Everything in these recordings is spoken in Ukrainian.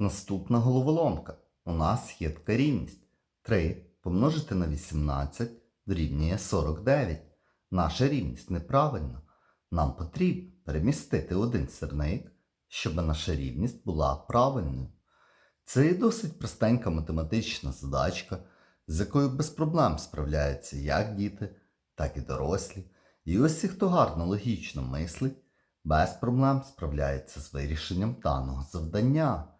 Наступна головоломка. У нас є така рівність. 3 помножити на 18 дорівнює 49. Наша рівність неправильна. Нам потрібно перемістити один сірник, щоб наша рівність була правильною. Це є досить простенька математична задачка, з якою без проблем справляються як діти, так і дорослі. І ті, хто гарно логічно мислить, без проблем справляється з вирішенням даного завдання.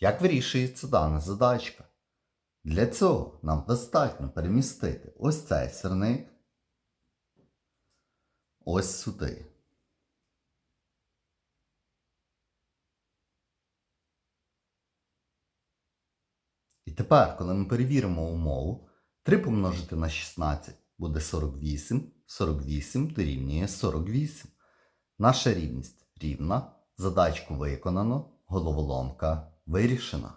Як вирішується дана задачка? Для цього нам достатньо перемістити ось цей сирник ось сюди. І тепер, коли ми перевіримо умову, 3 помножити на 16 буде 48, 48 дорівнює 48. Наша рівність рівна, задачку виконано, головоломка вирішена.